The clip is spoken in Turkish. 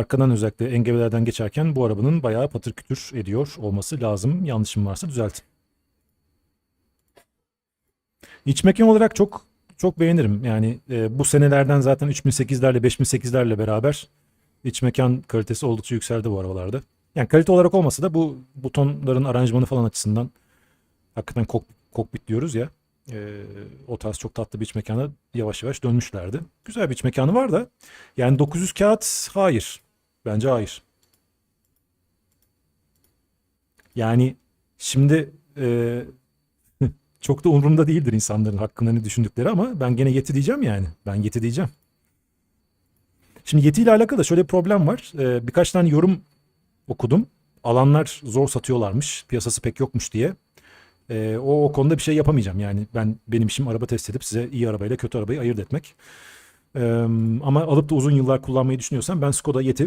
arkadan özellikle engebelerden geçerken bu arabanın bayağı patır kütür ediyor olması lazım. Yanlışım varsa düzeltin. İç mekan olarak çok çok beğenirim. Yani e, bu senelerden zaten 3008'lerle 5008'lerle beraber iç mekan kalitesi oldukça yükseldi bu arabalarda. Yani kalite olarak olmasa da bu butonların aranjmanı falan açısından hakikaten kok, kokpit diyoruz ya. e, o tarz çok tatlı bir iç mekana yavaş yavaş dönmüşlerdi. Güzel bir iç mekanı var da yani 900 kağıt hayır. Bence hayır. Yani şimdi e, çok da umurumda değildir insanların hakkında ne düşündükleri ama ben gene yeti diyeceğim yani. Ben yeti diyeceğim. Şimdi Yeti ile alakalı da şöyle bir problem var. Ee, birkaç tane yorum okudum. Alanlar zor satıyorlarmış. Piyasası pek yokmuş diye. Ee, o, o konuda bir şey yapamayacağım. Yani ben benim işim araba test edip size iyi arabayla kötü arabayı ayırt etmek. Ee, ama alıp da uzun yıllar kullanmayı düşünüyorsan ben Skoda Yeti